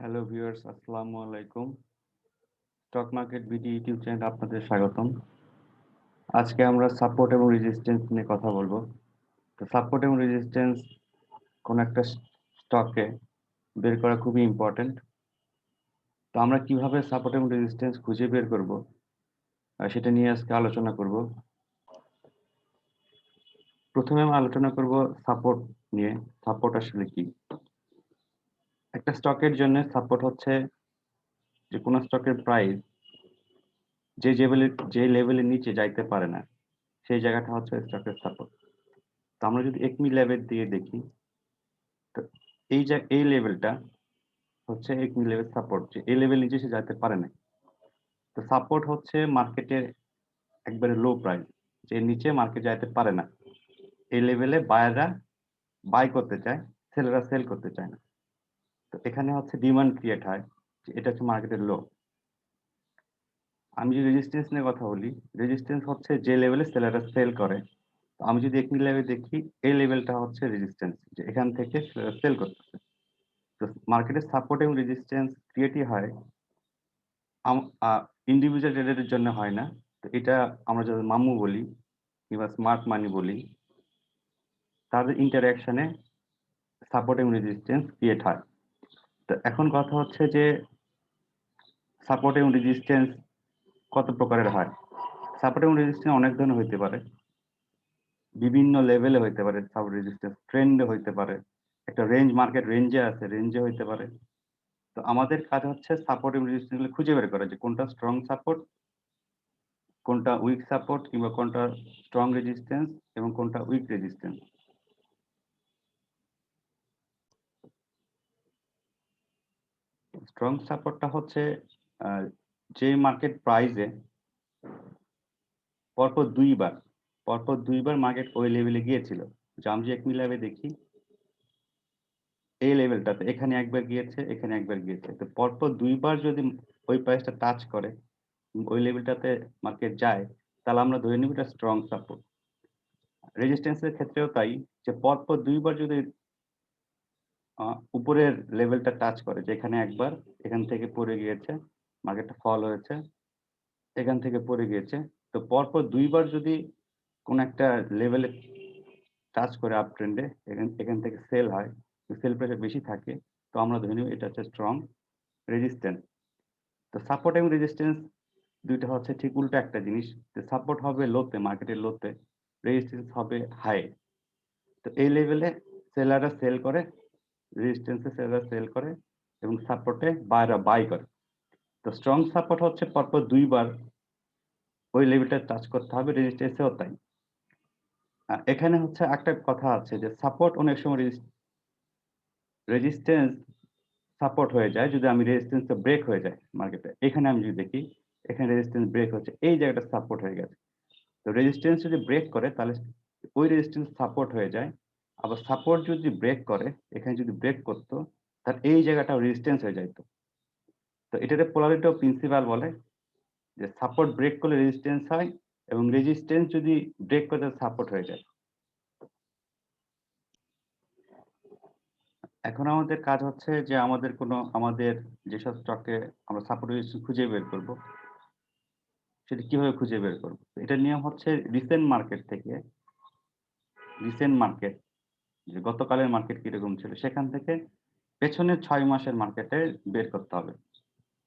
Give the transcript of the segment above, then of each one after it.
Hello viewers আসসালামু আলাইকুম। Stock market BD YouTube চ্যানেলে আপনাদের স্বাগতম। আজকে আমরা সাপোর্ট এবং রেজিস্ট্যান্স নিয়ে কথা বলব। তো সাপোর্ট এবং রেজিস্ট্যান্স কোন একটা স্টকে বের করা খুবই ইম্পর্টেন্ট তো আমরা কীভাবে সাপোর্ট এবং রেজিস্ট্যান্স খুঁজে বের করব সেটা নিয়ে আজকে আলোচনা করব। প্রথমে আমি আলোচনা করব সাপোর্ট নিয়ে। সাপোর্ট আসলে কি? একটা স্টকের জন্য সাপোর্ট হচ্ছে যে কোনো স্টকের প্রাইস যে লেভেলের যে লেভেলের নিচে যাইতে পারে না, সেই জায়গাটা হচ্ছে স্টকের সাপোর্ট তো আমরা যদি একমি লেভেল দিয়ে দেখি, তো এই যে, এই লেভেলটা হচ্ছে একমি লেভেল সাপোর্ট যে এই লেভেল নিচে সে যাইতে পারে না তো সাপোর্ট হচ্ছে মার্কেটের একবারে লো প্রাইস যে নিচে মার্কেট যাইতে পারে না। এই লেভেলে বায়াররা বাই করতে চায় সেলেরা সেল করতে চায় না। তো এখানে হচ্ছে ডিমান্ড ক্রিয়েট হয় এটা হচ্ছে মার্কেটের লো আমি যদি রেজিস্ট্যান্স নিয়ে কথা বলি রেজিস্ট্যান্স হচ্ছে যে লেভেলে সেলাররা সেল করে। তো আমি যদি একটি লেভেল দেখি, এই লেভেলটা হচ্ছে রেজিস্ট্যান্স যে এখান থেকে সেল করতেছে। তো মার্কেটের সাপোর্ট এবং রেজিস্ট্যান্স ক্রিয়েটই হয়। ইন্ডিভিজুয়াল ট্রেডারের জন্য হয় না। তো এটা আমরা যদি মামু বলি, কিংবা স্মার্ট মানি বলি, তাদের ইন্টারাকশনে সাপোর্ট এবং রেজিস্ট্যান্স ক্রিয়েট হয়। তো এখন কথা হচ্ছে যে সাপোর্ট রেজিস্ট্যান্স কত প্রকারের হয়? সাপোর্ট রেজিস্ট্যান্স অনেক ধরনের হইতে পারে। বিভিন্ন লেভেলে হইতে পারে সাপোর্ট রেজিস্ট্যান্স ট্রেন্ডে হইতে পারে। একটা রেঞ্জ মার্কেট রেঞ্জে আছে রেঞ্জে হইতে পারে। তো আমাদের কাজ হচ্ছে সাপোর্ট রেজিস্ট্যান্স খুঁজে বের করা যে কোনটা স্ট্রং সাপোর্ট কোনটা উইক সাপোর্ট কিংবা কোনটা স্ট্রং রেজিস্ট্যান্স এবং কোনটা উইক রেজিস্ট্যান্স স্ট্রং সাপোর্টটা হচ্ছে যে মার্কেট প্রাইসে পরপর দুইবার পরপর দুইবার মার্কেট ওই লেভেলে গিয়েছিল। জামজি এক মিলাবে দেখি, এই লেভেলটাতে এখানে একবার গিয়েছে, এখানে একবার গিয়েছে। তো পরপর দুইবার যদি ওই প্রাইসটা টাচ করে, ওই লেভেলটাতে মার্কেট যায়, তাহলে আমরা ধরে নিব এটা স্ট্রং সাপোর্ট রেজিস্ট্যান্সের ক্ষেত্রেও তাই, যে পরপর দুইবার যদি উপরের লেভেলটা টাচ করে। যেখানে একবার এখান থেকে পড়ে গিয়েছে মার্কেটটা ফল হয়েছে, এখান থেকে পড়ে গিয়েছে। তো পরপর দুইবার যদি কোন একটা লেভেলে টাচ করে আপ ট্রেন্ডে এখান এখান থেকে সেল হয় সেল প্রেশার বেশি থাকে, তো আমরা ধরে নিব এটা হচ্ছে স্ট্রং রেজিস্ট্যান্স তো সাপোর্ট এবং রেজিস্ট্যান্স দুইটা হচ্ছে ঠিক উল্টো একটা জিনিস। সাপোর্ট হবে লোতে মার্কেটের লোতে রেজিস্ট্যান্স হবে হাই তো এই লেভেলে সেলাররা সেল করে রেজিস্ট্যান্সে সেলাররা সেল করে এবং সাপোর্টে বাইরা বাই করে। তো স্ট্রং সাপোর্ট হচ্ছে পরপর দুইবার ওই লেভেলটা টাচ করতে হবে রেজিস্ট্যান্সেও তাই। এখানে হচ্ছে একটা কথা আছে যে সাপোর্ট অনেক সময় রেজিস্ট্যান্স সাপোর্ট হয়ে যায়, যদি আমি রেজিস্ট্যান্সটা ব্রেক হয়ে যায় মার্কেটে এখানে আমি যদি দেখি, এখানে রেজিস্ট্যান্স ব্রেক হচ্ছে, এই জায়গাটা সাপোর্ট হয়ে গেছে। তো রেজিস্ট্যান্স যদি ব্রেক করে, তাহলে ওই রেজিস্ট্যান্স সাপোর্ট হয়ে যায় আবার সাপোর্ট যদি ব্রেক করে, এখানে যদি ব্রেক করতো তার এই জায়গাটা রেজিস্ট্যান্স হয়ে যাইতো। তো এটাতে পোলারিটি অফ প্রিন্সিপাল বলে, যে সাপোর্ট ব্রেক করলে রেজিস্ট্যান্স হয় এবং রেজিস্ট্যান্স যদি ব্রেক করে সাপোর্ট হয়ে যায়। এখন আমাদের কাজ হচ্ছে যে আমাদের কোনো, আমাদের যেসব স্টকে আমরা সাপোর্ট খুঁজে বের করব, সেটা কীভাবে খুঁজে বের করব? এটা নিয়ম হচ্ছে রিসেন্ট মার্কেট থেকে রিসেন্ট মার্কেট যে গতকালের মার্কেট কীরকম ছিল, সেখান থেকে পেছনের ছয় মাসের মার্কেটে বের করতে হবে।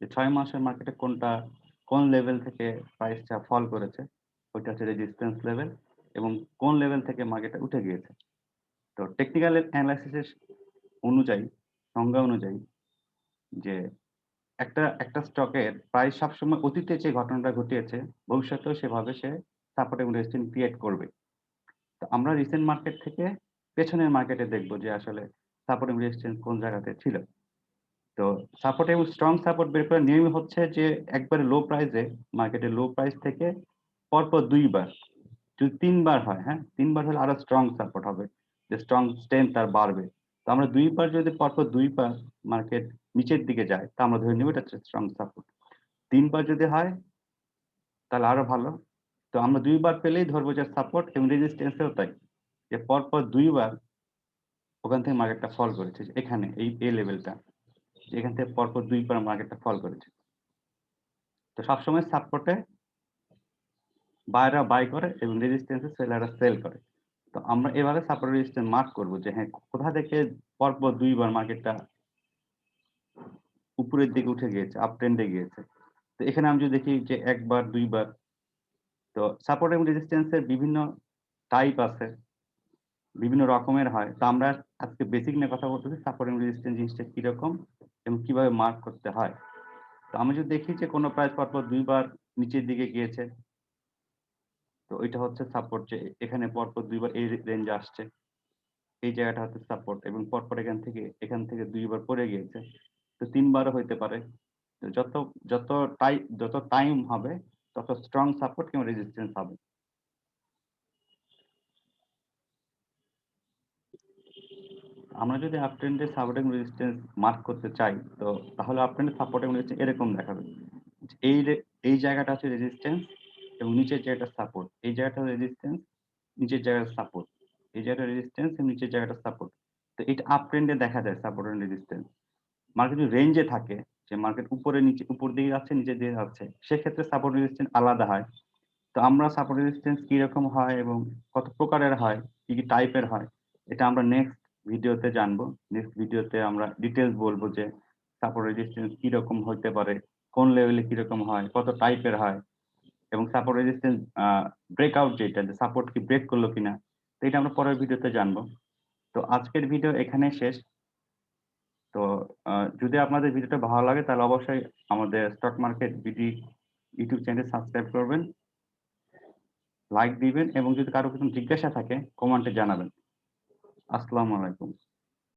যে ছয় মাসের মার্কেটে কোনটা, কোন লেভেল থেকে প্রাইসটা ফল করেছে, ওইটা হচ্ছে রেজিস্ট্যান্স লেভেল এবং কোন লেভেল থেকে মার্কেটটা উঠে গিয়েছে। তো টেকনিক্যাল অ্যানালাইসিসের অনুযায়ী, সংজ্ঞা অনুযায়ী যে একটা একটা স্টকের প্রাইস সবসময় অতীতে যে ঘটনাটা ঘটিয়েছে, ভবিষ্যতেও সেভাবে সে সাপোর্ট এবং রেজিস্ট্যান্স ক্রিয়েট করবে। তো আমরা রিসেন্ট মার্কেট থেকে পেছনের মার্কেটে দেখব যে আসলে সাপোর্ট এবং রেজিস্ট্যান্স কোন জায়গাতে ছিল। তো সাপোর্ট এবং স্ট্রং সাপোর্ট বের করার নিয়ম হচ্ছে যে একবারে লো প্রাইসে মার্কেটে লো প্রাইস থেকে পরপর দুইবার, যদি তিনবার হয় হ্যাঁ? তিনবার হলে আরও স্ট্রং সাপোর্ট হবে, যে স্ট্রং স্ট্রেংথ তার বাড়বে। তো আমরা দুইবার যদি পরপর দুইবার মার্কেট নিচের দিকে যায়, তা আমরা ধরে নেব এটা স্ট্রং সাপোর্ট তিনবার যদি হয়, তাহলে আরও ভালো। তো আমরা দুইবার পেলেই ধরবো যে সাপোর্ট এবং রেজিস্ট্যান্সেও তাই। যে পরপর দুইবার ওখান থেকে মার্কেটটা ফল করেছে এখানে, এই এই লেভেলটা এখান থেকে পরপর দুইবার মার্কেটটা ফল করেছে। তো সবসময় সাপোর্টে বায়রা বাই করে এবং রেজিস্ট্যান্সে সেলাররা সেল করে। তো আমরা এভাবে সাপোর্ট রেজিস্ট্যান্স মার্ক করব যে হ্যাঁ কোথা থেকে পরপর দুইবার মার্কেটটা উপরের দিকে উঠে গিয়েছে আপ ট্রেন্ডে গিয়েছে। তো এখানে আমি যদি দেখি যে একবার, দুইবার, তো সাপোর্ট এবং রেজিস্ট্যান্সের বিভিন্ন টাইপ আছে। বিভিন্ন রকমের হয়। তো আমরা আজকে বেসিক নিয়ে কথা বলতেছি সাপোর্ট রেজিস্ট্যান্স জিনিসটা কীরকম এবং কীভাবে মার্ক করতে হয়। তো আমি যদি দেখি যে কোনো প্রাইস পরপর দুইবার নিচের দিকে গিয়েছে, তো ওইটা হচ্ছে সাপোর্ট যে এখানে পরপর দুইবার এই রেঞ্জে আসছে। এই জায়গাটা হচ্ছে সাপোর্ট এবং পরপর এখান থেকে এখান থেকে দুইবার পড়ে গিয়েছে। তো তিনবারও হইতে পারে। যত যত টাই যত টাইম হবে, তত স্ট্রং সাপোর্ট কিংবা রেজিস্ট্যান্স হবে। আমরা যদি আপ ট্রেন্ডে সাপোর্ট রেজিস্ট্যান্স মার্ক করতে চাই, তো তাহলে আপ ট্রেন্ডে সাপোর্ট রেজিস্ট্যান্স এরকম দেখাবে। এই এই জায়গাটা হচ্ছে রেজিস্ট্যান্স এবং নিচের জায়গাটা সাপোর্ট এই জায়গাটা রেজিস্ট্যান্স নিচের জায়গাটা সাপোর্ট এই জায়গাটা রেজিস্ট্যান্স এবং নিচের জায়গাটা সাপোর্ট তো এটা আপ ট্রেন্ডে দেখা যায় সাপোর্ট এবং রেজিস্ট্যান্স মার্কেট রেঞ্জে থাকে, যে মার্কেট উপরে নিচে, উপর দিকে যাচ্ছে নিচে দিকে যাচ্ছে, সেক্ষেত্রে সাপোর্ট রেজিস্ট্যান্স আলাদা হয়। তো আমরা সাপোর্ট রেজিস্ট্যান্স কীরকম হয় এবং কত প্রকারের হয়, কি কি টাইপের হয়, এটা আমরা নেক্সট ভিডিওতে জানব। নেক্সট ভিডিওতে আমরা ডিটেলস বলব যে সাপোর্ট রেজিস্ট্যান্স কীরকম হতে পারে, কোন লেভেলে কীরকম হয়, কত টাইপের হয় এবং সাপোর্ট রেজিস্ট্যান্স ব্রেকআউট যেটা যে সাপোর্ট কি ব্রেক করল কিনা, তো এটা আমরা পরের ভিডিওতে জানব। তো আজকের ভিডিও এখানে শেষ। তো যদি আপনাদের ভিডিওটা ভালো লাগে তাহলে অবশ্যই আমাদের stock market BD YouTube channel subscribe করবেন লাইক দিবেন এবং যদি কারও কিছু জিজ্ঞাসা থাকে কমেন্টে জানাবেন। আসসালামু আলাইকুম।